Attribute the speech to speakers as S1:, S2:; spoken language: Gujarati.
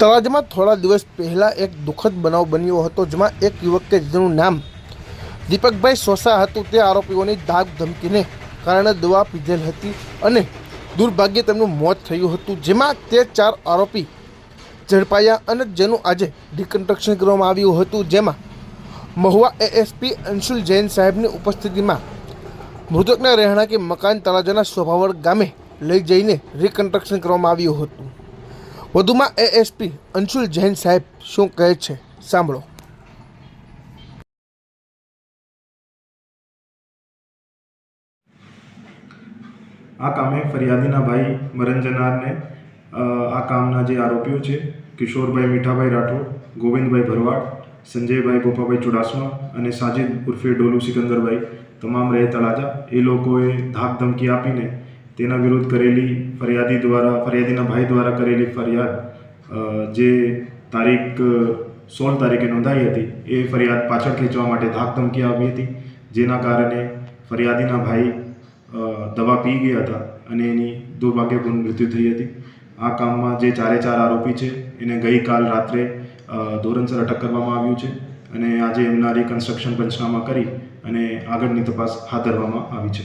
S1: તળાજામાં થોડા દિવસ પહેલાં એક દુઃખદ બનાવ બન્યો હતો, જેમાં એક યુવક કે જેનું નામ દીપકભાઈ સોસા હતું, તે આરોપીઓની દાગ ધમકીને કારણે દવા પીધેલ હતી અને દુર્ભાગ્યે તેમનું મોત થયું હતું, જેમાં તે ચાર આરોપી ઝડપાયા અને જેનું આજે રિકન્સ્ટ્રક્શન કરવામાં આવ્યું હતું, જેમાં મહુવા એએસપી અંશુલ જૈન સાહેબની ઉપસ્થિતિમાં મૃતકના રહેણાંકી મકાન તળાજાના સ્વભાવળ ગામે લઈ જઈને રિકન્સ્ટ્રક્શન કરવામાં આવ્યું હતું. વધુમાં એએસપી અંશુલ જૈન સાહેબ શું કહે છે? સાંભળો.
S2: આ કામે ફરિયાદીના ભાઈ મરણ જનારને આ કામના જે આરોપીઓ છે, કિશોરભાઈ મીઠાભાઈ રાઠોડ, ગોવિંદભાઈ ભરવાડ, સંજયભાઈ ગોપાભાઈ ચુડાસમા અને સાજિદ ઉર્ફે ડોલુ સિકંદરભાઈ, તમામ રહે તળાજા. એ લોકોએ ધાક ધમકી આપીને તેના વિરુદ્ધ કરેલી ફરિયાદી દ્વારા, ફરિયાદીના ભાઈ દ્વારા કરેલી ફરિયાદ જે તારીખ સોળ તારીખે નોંધાઈ હતી, એ ફરિયાદ પાછળ ખેંચવા માટે ધાકધમકી આવી હતી, જેના કારણે ફરિયાદીના ભાઈ દવા પી ગયા હતા અને એની દુર્ભાગ્યપૂર્ણ મૃત્યુ થઈ હતી. આ કામમાં જે ચારે ચાર આરોપી છે, એને ગઈકાલ રાત્રે ધોરણસર અટક કરવામાં આવ્યું છે અને આજે એમના રિકન્સ્ટ્રક્શન પંચનામા કરી અને આગળની તપાસ હાથ ધરવામાં આવી છે.